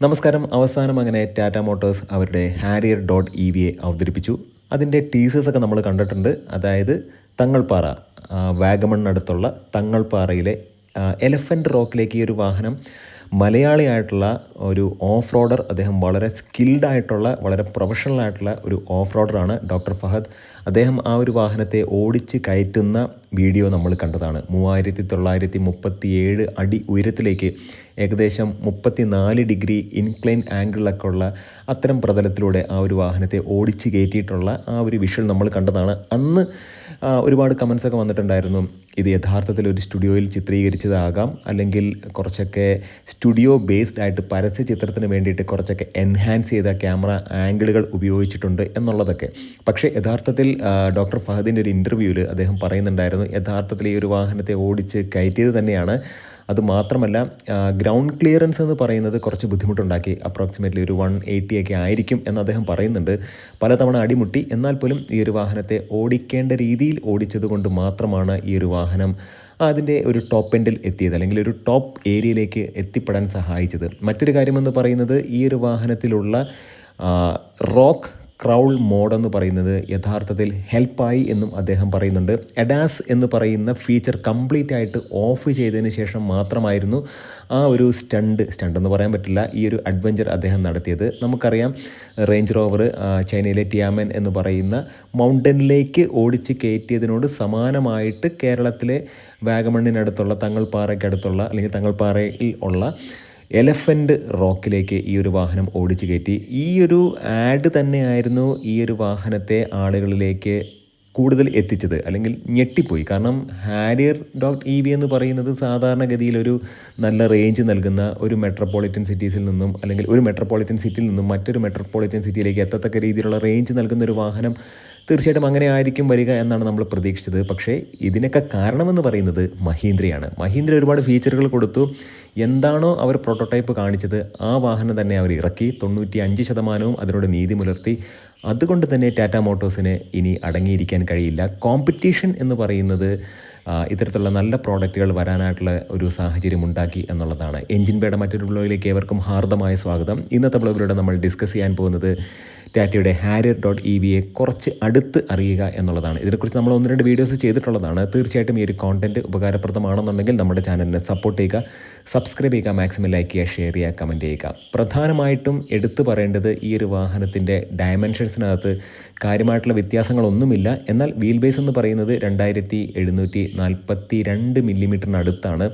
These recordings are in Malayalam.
നമസ്കാരം. അവസാനം അങ്ങനെ ടാറ്റ മോട്ടോഴ്സ് അവരുടെ ഹാരിയർ ഡോട്ട് ഇ വി എ അവതരിപ്പിച്ചു. അതിന്റെ ടീസേഴ്സൊക്കെ നമ്മൾ കണ്ടിട്ടുണ്ട്. അതായത് തങ്ങൾപ്പാറ വാഗമണ്ണടുത്തുള്ള തങ്ങൾപ്പാറയിലെ എലഫന്റ് റോക്കിലേക്ക് ഈ ഒരു വാഹനം മലയാളിയായിട്ടുള്ള ഒരു ഓഫ് റോഡർ അദ്ദേഹം വളരെ സ്കിൽഡ് ആയിട്ടുള്ള വളരെ പ്രൊഫഷണൽ ആയിട്ടുള്ള ഒരു ഓഫ് റോഡറാണ് ഡോക്ടർ ഫഹദ്. അദ്ദേഹം ആ ഒരു വാഹനത്തെ ഓടിച്ച് കയറ്റുന്ന വീഡിയോ നമ്മൾ കണ്ടതാണ്. മൂവായിരത്തി തൊള്ളായിരത്തി മുപ്പത്തി ഏഴ് അടി ഉയരത്തിലേക്ക് ഏകദേശം മുപ്പത്തി നാല് ഡിഗ്രി ഇൻക്ലൈൻ ആംഗിളിലൊക്കെ ഉള്ള അത്തരം പ്രതലത്തിലൂടെ ആ ഒരു വാഹനത്തെ ഓടിച്ച് കയറ്റിയിട്ടുള്ള ആ ഒരു വിഷ്വൽ നമ്മൾ കണ്ടതാണ്. അന്ന് ഒരുപാട് കമൻസൊക്കെ വന്നിട്ടുണ്ടായിരുന്നു. ഇത് യഥാർത്ഥത്തിൽ ഒരു സ്റ്റുഡിയോയിൽ ചിത്രീകരിച്ചതാകാം. അല്ലെങ്കിൽ കുറച്ചൊക്കെ സ്റ്റുഡിയോ ബേസ്ഡ് ആയിട്ട് പരസ്യ ചിത്രത്തിന് വേണ്ടിയിട്ട് കുറച്ചൊക്കെ എൻഹാൻസ് ചെയ്ത ക്യാമറ ആംഗിളുകൾ ഉപയോഗിച്ചിട്ടുണ്ട് എന്നുള്ളതൊക്കെ. പക്ഷേ യഥാർത്ഥത്തിൽ ഡോക്ടർ ഫഹദിന്റെ ഒരു ഇന്റർവ്യൂവിൽ അദ്ദേഹം പറയുന്നുണ്ടായിരുന്നു യഥാർത്ഥത്തിൽ ഈ ഒരു വാഹനത്തെ ഓടിച്ച് കയറ്റിയത് തന്നെയാണ്. അതുമാത്രമല്ല ഗ്രൗണ്ട് ക്ലിയറൻസ് എന്ന് പറയുന്നത് കുറച്ച് ബുദ്ധിമുട്ടുണ്ടാക്കി. അപ്രോക്സിമേറ്റ്ലി ഒരു വൺ എയ്റ്റി ഒക്കെ ആയിരിക്കും എന്ന് അദ്ദേഹം പറയുന്നുണ്ട്. പലതവണ അടിമുട്ടി. എന്നാൽ പോലും ഈ ഒരു വാഹനത്തെ ഓടിക്കേണ്ട രീതിയിൽ ഓടിച്ചതുകൊണ്ട് മാത്രമാണ് ഈ ഒരു വാഹനം അതിന്റെ ഒരു ടോപ്പ് എൻഡിൽ എത്തിയത് അല്ലെങ്കിൽ ഒരു ടോപ്പ് ഏരിയയിലേക്ക് എത്തിപ്പെടാൻ സഹായിച്ചത്. മറ്റൊരു കാര്യമെന്ന് പറയുന്നത് ഈ ഒരു വാഹനത്തിലുള്ള റോക്ക് ക്രൗൾ മോഡ് എന്ന് പറയുന്നത് യഥാർത്ഥത്തിൽ ഹെൽപ്പായി എന്നും അദ്ദേഹം പറയുന്നുണ്ട്. എഡാസ് എന്ന് പറയുന്ന ഫീച്ചർ കംപ്ലീറ്റ് ആയിട്ട് ഓഫ് ചെയ്തതിന് ശേഷം മാത്രമായിരുന്നു ആ ഒരു സ്റ്റണ്ട് സ്റ്റണ്ട് എന്ന് പറയാൻ പറ്റില്ല ഈ ഒരു അഡ്വഞ്ചർ അദ്ദേഹം നടത്തിയത്. നമുക്കറിയാം റേഞ്ച് റോവർ ചൈനയിലെ ടിയാമൻ എന്ന് പറയുന്ന മൗണ്ടനിലേക്ക് ഓടിച്ച് കയറ്റിയതിനോട് സമാനമായിട്ട് കേരളത്തിലെ വാഗമണ്ണിനടുത്തുള്ള തങ്ങൾപ്പാറയ്ക്കടുത്തുള്ള അല്ലെങ്കിൽ തങ്ങൾപ്പാറയിൽ ഉള്ള എലഫന്റ് റോക്കിലേക്ക് ഈ ഒരു വാഹനം ഓടിച്ചു കയറ്റി. ഈ ഒരു ആഡ് തന്നെയായിരുന്നു ഈ ഒരു വാഹനത്തെ ആളുകളിലേക്ക് കൂടുതൽ എത്തിച്ചത് അല്ലെങ്കിൽ ഞെട്ടിപ്പോയി. കാരണം ഹാരിയർ ഡോട്ട് ഇ വി എന്ന് പറയുന്നത് സാധാരണഗതിയിൽ ഒരു നല്ല റേഞ്ച് നൽകുന്ന ഒരു മെട്രോപൊളിറ്റൻ സിറ്റീസിൽ നിന്നും അല്ലെങ്കിൽ ഒരു മെട്രോപൊളിറ്റൻ സിറ്റിയിൽ നിന്നും മറ്റൊരു മെട്രോപൊളിറ്റൻ സിറ്റിയിലേക്ക് എത്തത്തക്ക രീതിയിലുള്ള റേഞ്ച് നൽകുന്ന ഒരു വാഹനം തീർച്ചയായിട്ടും അങ്ങനെ ആയിരിക്കും വരിക എന്നാണ് നമ്മൾ പ്രതീക്ഷിച്ചത്. പക്ഷേ ഇതിനൊക്കെ കാരണമെന്ന് പറയുന്നത് മഹീന്ദ്രയാണ്. മഹീന്ദ്ര ഒരുപാട് ഫീച്ചറുകൾ കൊടുത്തു. എന്താണോ അവർ പ്രോട്ടോടൈപ്പ് കാണിച്ചത് ആ വാഹനം തന്നെ അവർ ഇറക്കി. തൊണ്ണൂറ്റി അഞ്ച് ശതമാനവും അതിനോട് നീതി പുലർത്തി. അതുകൊണ്ട് തന്നെ ടാറ്റ മോട്ടോഴ്സിന് ഇനി അടങ്ങിയിരിക്കാൻ കഴിയില്ല. കോമ്പറ്റീഷൻ എന്ന് പറയുന്നത് ഇത്തരത്തിലുള്ള നല്ല പ്രോഡക്റ്റുകൾ വരാനായിട്ടുള്ള ഒരു സാഹചര്യം ഉണ്ടാക്കി എന്നുള്ളതാണ്. എഞ്ചിൻ പേട മറ്റൊരു ബ്ലോഗിലേക്ക് ഏവർക്കും ഹാർദമായ സ്വാഗതം. ഇന്നത്തെ ബ്ലോഗിലൂടെ നമ്മൾ ഡിസ്കസ് ചെയ്യാൻ പോകുന്നത് ടാറ്റയുടെ ഹാരിയർ ഡോട്ട് ഇ വിയെ കുറച്ച് അടുത്ത് അറിയുക എന്നുള്ളതാണ്. ഇതിനെക്കുറിച്ച് നമ്മൾ ഒന്ന് രണ്ട് വീഡിയോസ് ചെയ്തിട്ടുള്ളതാണ്. തീർച്ചയായിട്ടും ഈ ഒരു കോണ്ടന്റ് ഉപകാരപ്രദമാണെന്നുണ്ടെങ്കിൽ നമ്മുടെ ചാനലിനെ സപ്പോർട്ട് ചെയ്യുക സബ്സ്ക്രൈബ് ചെയ്യുക മാക്സിമം ലൈക്ക് ചെയ്യുക ഷെയർ ചെയ്യുക കമന്റ് ചെയ്യുക. പ്രധാനമായിട്ടും എടുത്തു പറയേണ്ടത് ഈ ഒരു വാഹനത്തിന്റെ ഡയമെൻഷൻസിനകത്ത് കാര്യമായിട്ടുള്ള വ്യത്യാസങ്ങളൊന്നുമില്ല. എന്നാൽ വീൽ ബേസ് എന്ന് പറയുന്നത് രണ്ടായിരത്തി എഴുന്നൂറ്റി നാൽപ്പത്തി രണ്ട് മില്ലിമീറ്ററിനടുത്താണ്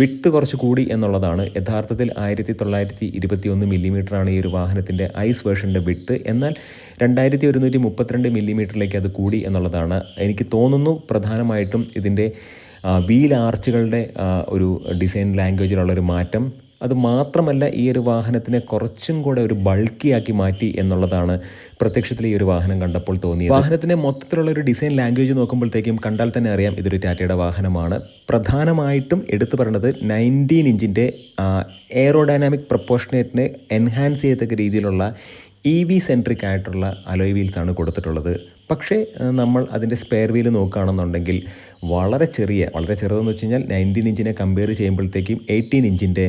വിട്ട് കുറച്ച് കൂടി എന്നുള്ളതാണ്. യഥാർത്ഥത്തിൽ ആയിരത്തി തൊള്ളായിരത്തി ഇരുപത്തി ഒന്ന് മില്ലിമീറ്ററാണ് ഈ ഒരു വാഹനത്തിന്റെ ഐസ് വേർഷന്റെ വിട്ട്. എന്നാൽ രണ്ടായിരത്തി ഒരുന്നൂറ്റി മുപ്പത്തിരണ്ട് മില്ലിമീറ്ററിലേക്ക് അത് കൂടി എന്നുള്ളതാണ്. എനിക്ക് തോന്നുന്നു പ്രധാനമായിട്ടും ഇതിന്റെ വീൽ ആർച്ചുകളുടെ ഒരു ഡിസൈൻ ലാംഗ്വേജിലുള്ളൊരു മാറ്റം അത് മാത്രമല്ല ഈ ഒരു വാഹനത്തിനെ കുറച്ചും കൂടെ ഒരു ബൾക്കിയാക്കി മാറ്റി എന്നുള്ളതാണ് പ്രത്യക്ഷത്തിൽ ഈ ഒരു വാഹനം കണ്ടപ്പോൾ തോന്നിയത്. വാഹനത്തിന്റെ മൊത്തത്തിലുള്ള ഒരു ഡിസൈൻ ലാംഗ്വേജ് നോക്കുമ്പോഴത്തേക്കും കണ്ടാൽ തന്നെ അറിയാം ഇതൊരു ടാറ്റയുടെ വാഹനമാണ്. പ്രധാനമായിട്ടും എടുത്തു പറയുന്നത് നയന്റീൻ ഇഞ്ചിന്റെ എയറോഡൈനാമിക് പ്രപ്പോർഷനേറ്റിനെ എൻഹാൻസ് ചെയ്യത്തക്ക രീതിയിലുള്ള ഇ വി സെൻട്രിക് ആയിട്ടുള്ള അലോയ് വീൽസാണ് കൊടുത്തിട്ടുള്ളത്. പക്ഷേ നമ്മൾ അതിന്റെ സ്പെയർ വീൽ നോക്കുകയാണെന്നുണ്ടെങ്കിൽ വളരെ ചെറിയ വളരെ ചെറുതെന്ന് വെച്ച് കഴിഞ്ഞാൽ നയന്റീൻ ഇഞ്ചിനെ കമ്പയർ ചെയ്യുമ്പോഴത്തേക്കും എയ്റ്റീൻ ഇഞ്ചിന്റെ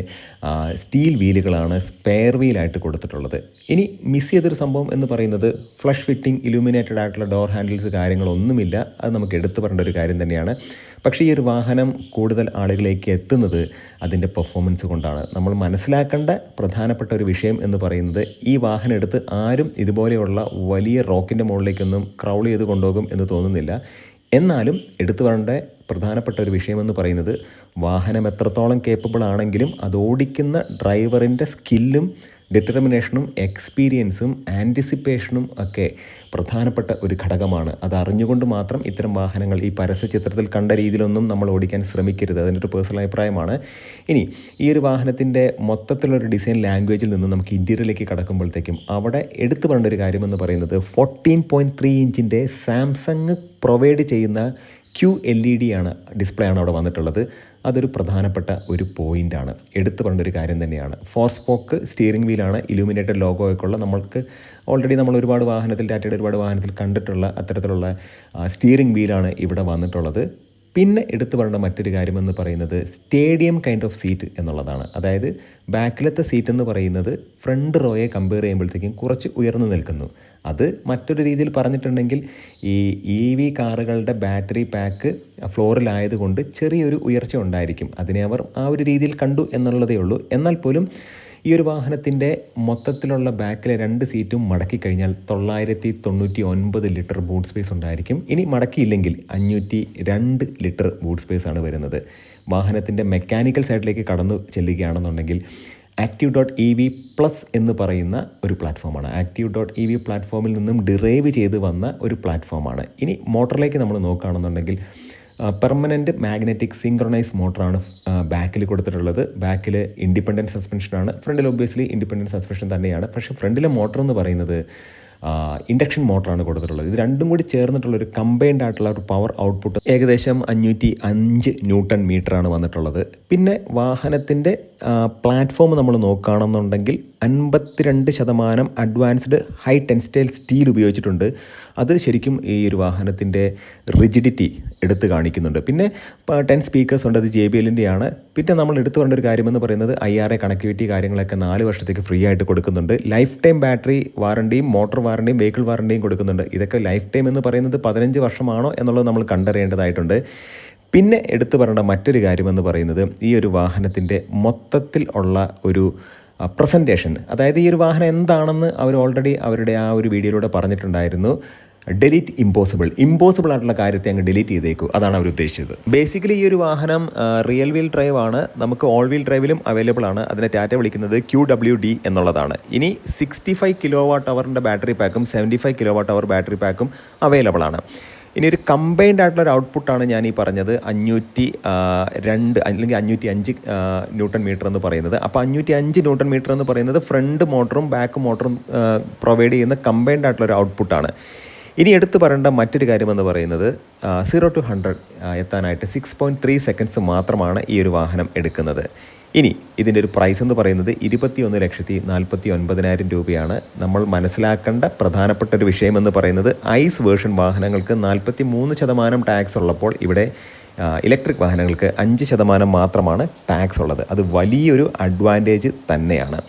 സ്റ്റീൽ വീലുകളാണ് സ്പെയർ വീലായിട്ട് കൊടുത്തിട്ടുള്ളത്. ഇനി മിസ് ചെയ്തൊരു സംഭവം എന്ന് പറയുന്നത് ഫ്ലഷ് ഫിറ്റിംഗ് ഇലൂമിനേറ്റഡ് ആയിട്ടുള്ള ഡോർ ഹാൻഡിൽസ് കാര്യങ്ങളൊന്നുമില്ല. അത് നമുക്ക് എടുത്തു പറയേണ്ട ഒരു കാര്യം തന്നെയാണ്. പക്ഷേ ഈ ഒരു വാഹനം കൂടുതൽ ആളുകളിലേക്ക് എത്തുന്നത് അതിന്റെ പെർഫോമൻസ് കൊണ്ടാണ്. നമ്മൾ മനസ്സിലാക്കേണ്ട പ്രധാനപ്പെട്ട ഒരു വിഷയം എന്ന് പറയുന്നത് ഈ വാഹനം എടുത്ത് ആരും ഇതുപോലെയുള്ള വലിയ റോക്കിന്റെ മുകളിലേക്കൊന്നും ക്രൗൾ ചെയ്ത് കൊണ്ടുപോകും എന്ന് തോന്നുന്നില്ല. എന്നാലും എടുത്തു പറയേണ്ട പ്രധാനപ്പെട്ട ഒരു വിഷയമെന്ന് പറയുന്നത് വാഹനം എത്രത്തോളം കേപ്പബിൾ ആണെങ്കിലും അത് ഓടിക്കുന്ന ഡ്രൈവറിന്റെ സ്കില്ലും ഡിറ്റർമിനേഷനും എക്സ്പീരിയൻസും ആന്റിസിപ്പേഷനും ഒക്കെ പ്രധാനപ്പെട്ട ഒരു ഘടകമാണ്. അത് അറിഞ്ഞുകൊണ്ട് മാത്രം ഇത്തരം വാഹനങ്ങൾ ഈ പരസ്യ ചിത്രത്തിൽ കണ്ട രീതിയിലൊന്നും നമ്മൾ ഓടിക്കാൻ ശ്രമിക്കരുത്. അതിന്റെ ഒരു പേഴ്സണൽ അഭിപ്രായമാണ്. ഇനി ഈ ഒരു വാഹനത്തിന്റെ മൊത്തത്തിലൊരു ഡിസൈൻ ലാംഗ്വേജിൽ നിന്ന് നമുക്ക് ഇന്റീരിയറിലേക്ക് കടക്കുമ്പോഴത്തേക്കും അവിടെ എടുത്തു ഒരു കാര്യമെന്ന് പറയുന്നത് ഫോർട്ടീൻ പോയിന്റ് ത്രീ ഇഞ്ചിന്റെ സാംസങ് പ്രൊവൈഡ് ചെയ്യുന്ന ക്യു എൽ ഇ ഡി ആണ് ഡിസ്പ്ലേ ആണ് അവിടെ വന്നിട്ടുള്ളത്. അതൊരു പ്രധാനപ്പെട്ട ഒരു പോയിന്റാണ് എടുത്തു പറഞ്ഞൊരു കാര്യം തന്നെയാണ്. ഫോർ സ്പോക്ക് സ്റ്റിയറിംഗ് വീലാണ് ഇലുമിനേറ്റഡ് ലോഗോ ഒക്കെ ഉള്ള നമ്മൾക്ക് ഓൾറെഡി നമ്മൾ ഒരുപാട് വാഹനത്തിൽ ടാറ്റയുടെ ഒരുപാട് വാഹനത്തിൽ കണ്ടിട്ടുള്ള അത്തരത്തിലുള്ള സ്റ്റിയറിംഗ് വീലാണ് ഇവിടെ വന്നിട്ടുള്ളത്. പിന്നെ എടുത്തു പറയേണ്ട മറ്റൊരു കാര്യമെന്ന് പറയുന്നത് സ്റ്റേഡിയം കൈൻഡ് ഓഫ് സീറ്റ് എന്നുള്ളതാണ്. അതായത് ബാക്കിലത്തെ സീറ്റ് എന്ന് പറയുന്നത് ഫ്രണ്ട് റോയെ കമ്പയർ ചെയ്യുമ്പോഴത്തേക്കും കുറച്ച് ഉയർന്നു നിൽക്കുന്നു. അത് മറ്റൊരു രീതിയിൽ പറഞ്ഞിട്ടുണ്ടെങ്കിൽ ഈ ഇ വി കാറുകളുടെ ബാറ്ററി പാക്ക് ഫ്ലോറിലായതുകൊണ്ട് ചെറിയൊരു ഉയർച്ച ഉണ്ടായിരിക്കും. അതിനെ അവർ ആ ഒരു രീതിയിൽ കണ്ടു എന്നുള്ളതേ ഉള്ളൂ. എന്നാൽ പോലും ഈ ഒരു വാഹനത്തിന്റെ മൊത്തത്തിലുള്ള ബാക്കിലെ രണ്ട് സീറ്റും മടക്കി കഴിഞ്ഞാൽ തൊള്ളായിരത്തി തൊണ്ണൂറ്റി ഒൻപത് ലിറ്റർ ബൂട്ട് സ്പേസ് ഉണ്ടായിരിക്കും. ഇനി മടക്കിയില്ലെങ്കിൽ അഞ്ഞൂറ്റി രണ്ട് ലിറ്റർ ബൂട്ട് സ്പേസ് ആണ് വരുന്നത്. വാഹനത്തിന്റെ മെക്കാനിക്കൽ സൈഡിലേക്ക് കടന്നു ചെല്ലുകയാണെന്നുണ്ടെങ്കിൽ active dot E V plus എന്ന് പറയുന്ന ഒരു പ്ലാറ്റ്ഫോമാണ് ആക്റ്റീവ് ഡോട്ട് ഇ വി പ്ലാറ്റ്ഫോമിൽ നിന്നും ഡിറൈവ് ചെയ്ത് വന്ന ഒരു പ്ലാറ്റ്ഫോമാണ് ഇനി മോട്ടറിലേക്ക് നമ്മൾ നോക്കുകയാണെന്നുണ്ടെങ്കിൽ പെർമനന്റ് മാഗ്നറ്റിക് സിങ്ക്രണൈസ് മോട്ടറാണ് ബാക്കിൽ കൊടുത്തിട്ടുള്ളത്. ബാക്കിൽ ഇൻഡിപെൻഡന്റ് സസ്പെൻഷനാണ് ഫ്രണ്ടിൽ ഒബ്വിയസ്ലി ഇൻഡിപെൻഡന്റ് സസ്പെൻഷൻ തന്നെയാണ്. പക്ഷേ ഫ്രണ്ടിലെ മോട്ടർ എന്ന് പറയുന്നത് ഇൻഡക്ഷൻ മോട്ടറാണ് കൊടുത്തിട്ടുള്ളത്. ഇത് രണ്ടും കൂടി ചേർന്നിട്ടുള്ള ഒരു കമ്പൈൻഡ് ആയിട്ടുള്ള ഒരു പവർ ഔട്ട്പുട്ട് ഏകദേശം അഞ്ഞൂറ്റി അഞ്ച് ന്യൂട്ടൺ മീറ്ററാണ് വന്നിട്ടുള്ളത്. പിന്നെ വാഹനത്തിന്റെ പ്ലാറ്റ്ഫോം നമ്മൾ നോക്കുകയാണെന്നുണ്ടെങ്കിൽ അൻപത്തിരണ്ട് ശതമാനം അഡ്വാൻസ്ഡ് ഹൈ ടെൻസ്റ്റൈൽ സ്റ്റീൽ ഉപയോഗിച്ചിട്ടുണ്ട്. അത് ശരിക്കും ഈ ഒരു വാഹനത്തിന്റെ റിജിഡിറ്റി എടുത്തു കാണിക്കുന്നുണ്ട്. പിന്നെ ടെൻ സ്പീക്കേഴ്സ് ഉണ്ട് അത് ജെ ബി എല്ലിന്റെയാണ് പിന്നെ നമ്മൾ എടുത്തു പറയേണ്ട ഒരു കാര്യമെന്ന് പറയുന്നത് ഐ ആർ എ കണക്ടിവിറ്റി കാര്യങ്ങളൊക്കെ നാല് വർഷത്തേക്ക് ഫ്രീ ആയിട്ട് കൊടുക്കുന്നുണ്ട്. ലൈഫ് ടൈം ബാറ്ററി വാറണ്ടിയും മോട്ടോർ വാറണ്ടിയും വെഹിക്കിൾ വാറണ്ടിയും കൊടുക്കുന്നുണ്ട്. ഇതൊക്കെ ലൈഫ് ടൈം എന്ന് പറയുന്നത് പതിനഞ്ച് വർഷമാണോ എന്നുള്ളത് നമ്മൾ കണ്ടറിയേണ്ടതായിട്ടുണ്ട്. പിന്നെ എടുത്തു പറയേണ്ട മറ്റൊരു കാര്യമെന്ന് പറയുന്നത് ഈ ഒരു വാഹനത്തിന്റെ മൊത്തത്തിൽ ഉള്ള ഒരു പ്രസന്റേഷൻ അതായത് ഈ ഒരു വാഹനം എന്താണെന്ന് അവർ ഓൾറെഡി അവരുടെ ആ ഒരു വീഡിയോയിലൂടെ പറഞ്ഞിട്ടുണ്ടായിരുന്നു. ഡെലീറ്റ് ഇമ്പോസിബിൾ ഇമ്പോസിബിൾ ആയിട്ടുള്ള കാര്യത്തെ അങ്ങ് ഡിലീറ്റ് ചെയ്തേക്കൂ. അതാണ് അവർ ഉദ്ദേശിച്ചത്. ബേസിക്കലി ഈ ഒരു വാഹനം റിയൽ വീൽ ഡ്രൈവ് ആണ്. നമുക്ക് ഓൾ വീൽ ഡ്രൈവിലും അവൈലബിൾ ആണ്. അതിനെ ടാറ്റ വിളിക്കുന്നത് ക്യൂ ഡബ്ല്യു ഡി എന്നുള്ളതാണ്. ഇനി സിക്സ്റ്റി ഫൈവ് കിലോ വാട്ട് അവറിന്റെ battery പാക്കും seventy five kilo watt hour battery പാക്കും available ആണ്. ഇനി ഒരു കമ്പൈൻഡ് ആയിട്ടുള്ള ഒരു ഔട്ട്പുട്ടാണ് ഞാൻ ഈ പറഞ്ഞത്. അഞ്ഞൂറ്റി രണ്ട് അല്ലെങ്കിൽ അഞ്ഞൂറ്റി അഞ്ച് ന്യൂട്ടൺ മീറ്റർ എന്ന് പറയുന്നത്. അപ്പോൾ അഞ്ഞൂറ്റി അഞ്ച് ന്യൂട്ടൺ മീറ്റർ എന്ന് പറയുന്നത് ഫ്രണ്ട് മോട്ടറും ബാക്ക് മോട്ടറും പ്രൊവൈഡ് ചെയ്യുന്ന കമ്പൈൻഡ് ആയിട്ടുള്ള ഒരു ഔട്ട്പുട്ടാണ് ഇനി എടുത്തു പറയേണ്ട മറ്റൊരു കാര്യമെന്ന് പറയുന്നത് സീറോ ടു ഹൺഡ്രഡ് എത്താനായിട്ട് സിക്സ് പോയിന്റ് ത്രീ സെക്കൻഡ്സ് മാത്രമാണ് ഈ ഒരു വാഹനം എടുക്കുന്നത്. ഇനി ഇതിന്റെ ഒരു പ്രൈസ് എന്ന് പറയുന്നത് ഇരുപത്തി ഒന്ന് ലക്ഷത്തി നാൽപ്പത്തി ഒൻപതിനായിരം രൂപയാണ്. നമ്മൾ മനസ്സിലാക്കേണ്ട പ്രധാനപ്പെട്ട ഒരു വിഷയം എന്ന് പറയുന്നത് ഐസ് വേർഷൻ വാഹനങ്ങൾക്ക് നാൽപ്പത്തി മൂന്ന് ശതമാനം ടാക്സ് ഉള്ളപ്പോൾ ഇവിടെ ഇലക്ട്രിക് വാഹനങ്ങൾക്ക് അഞ്ച് ശതമാനം മാത്രമാണ് ടാക്സ് ഉള്ളത്. അത് വലിയൊരു അഡ്വാന്റേജ് തന്നെയാണ്.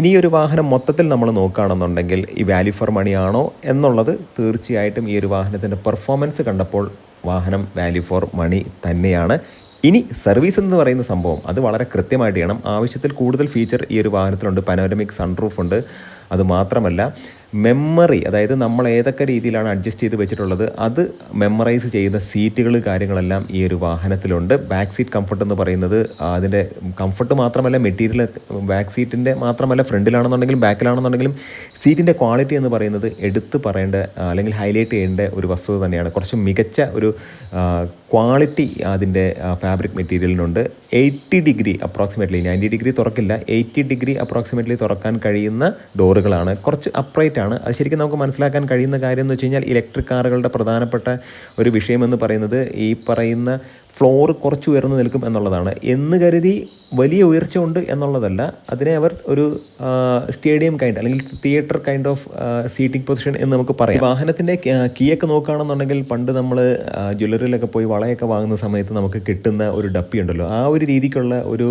ഇനി ഒരു വാഹനം മൊത്തത്തിൽ നമ്മൾ നോക്കുകയാണെന്നുണ്ടെങ്കിൽ ഈ വാല്യൂ ഫോർ മണി ആണോ എന്നുള്ളത് തീർച്ചയായിട്ടും ഈ ഒരു വാഹനത്തിന്റെ പെർഫോമൻസ് കണ്ടപ്പോൾ വാഹനം വാല്യൂ ഫോർ മണി തന്നെയാണ്. ഇനി സർവീസ് എന്ന് പറയുന്ന സംഭവം അത് വളരെ കൃത്യമായിട്ട് ചെയ്യണം. ആവശ്യത്തിൽ കൂടുതൽ ഫീച്ചർ ഈ ഒരു വാഹനത്തിലുണ്ട്. പനോരമിക് സൺറൂഫ് ഉണ്ട്. അതുമാത്രമല്ല മെമ്മറി അതായത് നമ്മൾ ഏതൊക്കെ രീതിയിലാണ് അഡ്ജസ്റ്റ് ചെയ്ത് വെച്ചിട്ടുള്ളത് അത് മെമ്മറൈസ് ചെയ്യുന്ന സീറ്റുകൾ കാര്യങ്ങളെല്ലാം ഈ ഒരു വാഹനത്തിലുണ്ട്. ബാക്ക് സീറ്റ് കംഫർട്ട് എന്ന് പറയുന്നത് അതിന്റെ കംഫർട്ട് മാത്രമല്ല മെറ്റീരിയൽ ബാക്ക് സീറ്റിന്റെ മാത്രമല്ല ഫ്രണ്ടിലാണെന്നുണ്ടെങ്കിലും ബാക്കിലാണെന്നുണ്ടെങ്കിലും സീറ്റിന്റെ ക്വാളിറ്റി എന്ന് പറയുന്നത് എടുത്ത് പറയേണ്ട അല്ലെങ്കിൽ ഹൈലൈറ്റ് ചെയ്യേണ്ട ഒരു വസ്തുത തന്നെയാണ്. കുറച്ച് മികച്ച ഒരു ക്വാളിറ്റി അതിന്റെ fabric മെറ്റീരിയലിനുണ്ട് eighty degree approximately ninety degree തുറക്കില്ല. എയ്റ്റി ഡിഗ്രി അപ്രോക്സിമേറ്റ്ലി തുറക്കാൻ കഴിയുന്ന ഡോറുകളാണ് കുറച്ച് അപ്രൈറ്റ് ആണ് അത് ശരിക്കും നമുക്ക് മനസ്സിലാക്കാൻ കഴിയുന്ന കാര്യം എന്ന് വെച്ച് കഴിഞ്ഞാൽ ഇലക്ട്രിക് കാറുകളുടെ പ്രധാനപ്പെട്ട ഒരു വിഷയമെന്ന് പറയുന്നത് ഈ പറയുന്ന ഫ്ലോർ കുറച്ച് ഉയർന്നു നിൽക്കും എന്നുള്ളതാണ്. എന്ന് കരുതി വലിയ ഉയർച്ച ഉണ്ട് എന്നുള്ളതല്ല. അതിനെ അവർ ഒരു സ്റ്റേഡിയം കൈൻഡ് അല്ലെങ്കിൽ theatre kind of seating position എന്ന് നമുക്ക് പറയാം. വാഹനത്തിന്റെ കീയൊക്കെ നോക്കുകയാണെന്നുണ്ടെങ്കിൽ പണ്ട് നമ്മൾ ജ്വല്ലറിയിലൊക്കെ പോയി വളയൊക്കെ വാങ്ങുന്ന സമയത്ത് നമുക്ക് കിട്ടുന്ന ഒരു ഡപ്പി ഉണ്ടല്ലോ. ആ ഒരു രീതിക്കുള്ള ഒരു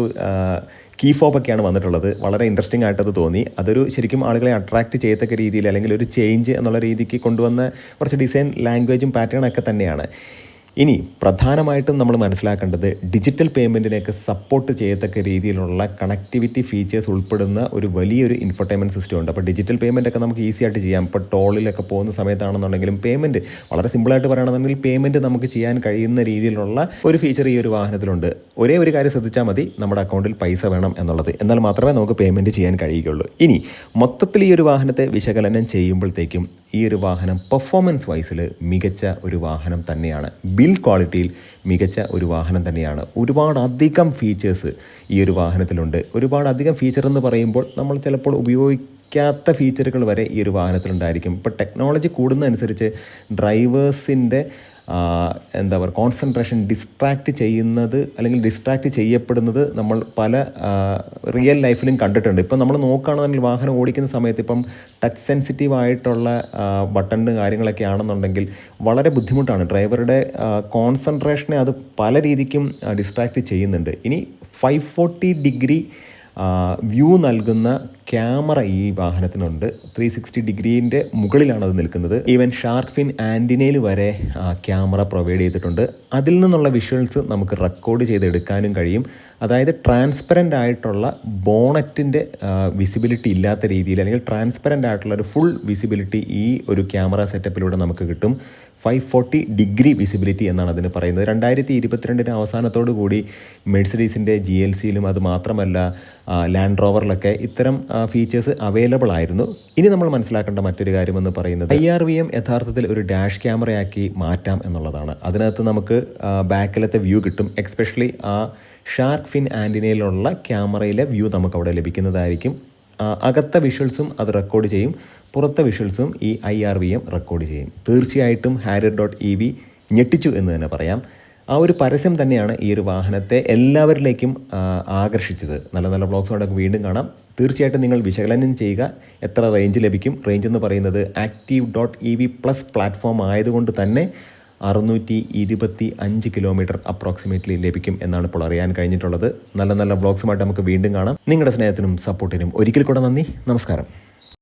കീ ഫോപ്പൊക്കെയാണ് വന്നിട്ടുള്ളത്. വളരെ ഇൻട്രസ്റ്റിംഗ് ആയിട്ടത് തോന്നി. അതൊരു ശരിക്കും ആളുകളെ അട്രാക്റ്റ് ചെയ്യത്തക്ക രീതിയിൽ അല്ലെങ്കിൽ ഒരു ചേഞ്ച് എന്നുള്ള രീതിക്ക് കൊണ്ടുവന്ന കുറച്ച് ഡിസൈൻ ലാംഗ്വേജും പാറ്റേണൊക്കെ തന്നെയാണ്. ഇനി പ്രധാനമായിട്ടും നമ്മൾ മനസ്സിലാക്കേണ്ടത് ഡിജിറ്റൽ പേയ്മെന്റിനെയൊക്കെ സപ്പോർട്ട് ചെയ്യത്തക്ക രീതിയിലുള്ള കണക്ടിവിറ്റി ഫീച്ചേഴ്സ് ഉൾപ്പെടുന്ന ഒരു വലിയൊരു ഇൻഫർടൈൻമെന്റ് സിസ്റ്റം ഉണ്ട്. അപ്പോൾ ഡിജിറ്റൽ പേയ്മെന്റ് ഒക്കെ നമുക്ക് ഈസി ആയിട്ട് ചെയ്യാം. ഇപ്പോൾ ടോളിലൊക്കെ പോകുന്ന സമയത്താണെന്നുണ്ടെങ്കിലും പേയ്മെന്റ് വളരെ സിമ്പിളായിട്ട് പറയുകയാണെന്നുണ്ടെങ്കിൽ പേയ്മെന്റ് നമുക്ക് ചെയ്യാൻ കഴിയുന്ന രീതിയിലുള്ള ഒരു ഫീച്ചർ ഈ ഒരു വാഹനത്തിലുണ്ട്. ഒരേ ഒരു കാര്യം ശ്രദ്ധിച്ചാൽ മതി. നമ്മുടെ അക്കൗണ്ടിൽ പൈസ വേണം എന്നുള്ളത്. എന്നാൽ മാത്രമേ നമുക്ക് പേയ്മെന്റ് ചെയ്യാൻ കഴിയുകയുള്ളൂ. ഇനി മൊത്തത്തിൽ ഈ ഒരു വാഹനത്തെ വിശകലനം ചെയ്യുമ്പോഴത്തേക്കും ഈ ഒരു വാഹനം പെർഫോമൻസ് വൈസിൽ മികച്ച ഒരു വാഹനം തന്നെയാണ്. ബിൽഡ് ക്വാളിറ്റിയിൽ മികച്ച ഒരു വാഹനം തന്നെയാണ്. ഒരുപാട് അധികം ഫീച്ചേഴ്സ് ഈ ഒരു വാഹനത്തിലുണ്ട്. ഒരുപാട് അധികം ഫീച്ചർ എന്ന് പറയുമ്പോൾ നമ്മൾ ചിലപ്പോൾ ഉപയോഗിക്കാത്ത ഫീച്ചറുകൾ വരെ ഈ ഒരു വാഹനത്തിലുണ്ടായിരിക്കും. ഇപ്പോൾ ടെക്നോളജി കൂടുന്നതനുസരിച്ച് ഡ്രൈവേഴ്സിന്റെ എന്താ പറയുക കോൺസെൻട്രേഷൻ ഡിസ്ട്രാക്റ്റ് ചെയ്യുന്നത് അല്ലെങ്കിൽ ഡിസ്ട്രാക്റ്റ് ചെയ്യപ്പെടുന്നത് നമ്മൾ പല റിയൽ ലൈഫിലും കണ്ടിട്ടുണ്ട്. ഇപ്പം നമ്മൾ നോക്കുകയാണെന്നുണ്ടെങ്കിൽ വാഹനം ഓടിക്കുന്ന സമയത്ത് ഇപ്പം ടച്ച് സെൻസിറ്റീവ് ആയിട്ടുള്ള ബട്ടൺ കാര്യങ്ങളൊക്കെ ആണെന്നുണ്ടെങ്കിൽ വളരെ ബുദ്ധിമുട്ടാണ്. ഡ്രൈവറുടെ കോൺസെൻട്രേഷനെ അത് പല രീതിക്കും ഡിസ്ട്രാക്റ്റ് ചെയ്യുന്നുണ്ട്. ഇനി ഫൈവ് ഫോർട്ടി ഡിഗ്രി വ്യൂ നൽകുന്ന ക്യാമറ ഈ വാഹനത്തിനുണ്ട്. ത്രീ സിക്സ്റ്റി ഡിഗ്രീന്റെ മുകളിലാണ് അത് നിൽക്കുന്നത്. ഈവൻ ഷാർക്ക് ഫിൻ ആന്റിനയിൽ വരെ ക്യാമറ പ്രൊവൈഡ് ചെയ്തിട്ടുണ്ട്. അതിൽ നിന്നുള്ള വിഷ്വൽസ് നമുക്ക് റെക്കോർഡ് ചെയ്തെടുക്കാനും കഴിയും. അതായത് ട്രാൻസ്പെറന്റ് ആയിട്ടുള്ള ബോണറ്റിന്റെ വിസിബിലിറ്റി ഇല്ലാത്ത രീതിയിൽ അല്ലെങ്കിൽ ട്രാൻസ്പെറന്റ് ആയിട്ടുള്ള ഒരു ഫുൾ വിസിബിലിറ്റി ഈ ഒരു ക്യാമറ സെറ്റപ്പിലൂടെ നമുക്ക് കിട്ടും. ഫൈവ് ഫോർട്ടി ഡിഗ്രി വിസിബിലിറ്റി എന്നാണ് അതിന് പറയുന്നത്. രണ്ടായിരത്തി ഇരുപത്തിരണ്ടിന് അവസാനത്തോടു കൂടി മെഴ്സഡീസിന്റെ ജി എൽ സിയിലും അത് മാത്രമല്ല ലാൻഡ് റോവറിലൊക്കെ ഇത്തരം ഫീച്ചേഴ്സ് അവൈലബിൾ ആയിരുന്നു. ഇനി നമ്മൾ മനസ്സിലാക്കേണ്ട മറ്റൊരു കാര്യമെന്ന് പറയുന്നത് ഐ ആർ വി എം യഥാർത്ഥത്തിൽ ഒരു ഡാഷ് ക്യാമറയാക്കി മാറ്റാം എന്നുള്ളതാണ്. അതിനകത്ത് നമുക്ക് ബാക്കിലത്തെ വ്യൂ കിട്ടും. എക്സ്പെഷ്യലി ആ ഷാർക്ക് ഫിൻ ആന്റിനയിലുള്ള ക്യാമറയിലെ വ്യൂ നമുക്ക് അവിടെ ലഭിക്കുന്നതായിരിക്കും അകത്ത വിഷ്വൽസും അത് റെക്കോർഡ് ചെയ്യും. പുറത്തെ വിഷ്വൽസും ഈ I R V M record ചെയ്യും. തീർച്ചയായിട്ടും ഹാരിയർ ഡോട്ട് ഇ വി ഞെട്ടിച്ചു എന്ന് തന്നെ പറയാം. ആ ഒരു പരസ്യം തന്നെയാണ് ഈ ഒരു വാഹനത്തെ എല്ലാവരിലേക്കും ആകർഷിച്ചത്. നല്ല നല്ല ബ്ലോഗ്സോടൊക്കെ വീണ്ടും കാണാം. തീർച്ചയായിട്ടും നിങ്ങൾ വിശകലനം ചെയ്യുക. എത്ര റേഞ്ച് ലഭിക്കും? റേഞ്ച് എന്ന് പറയുന്നത് active dot E V plus platform ആയതുകൊണ്ട് തന്നെ അറുന്നൂറ്റി ഇരുപത്തി അഞ്ച് കിലോമീറ്റർ അപ്രോക്സിമേറ്റ്ലി ലഭിക്കും എന്നാണ് ഇപ്പോൾ അറിയാൻ കഴിഞ്ഞിട്ടുള്ളത്. നല്ല നല്ല ബ്ലോഗ്സുമായിട്ട് നമുക്ക് വീണ്ടും കാണാം. നിങ്ങളുടെ സ്നേഹത്തിനും സപ്പോർട്ടിനും ഒരിക്കൽ കൂടെ നന്ദി. നമസ്കാരം.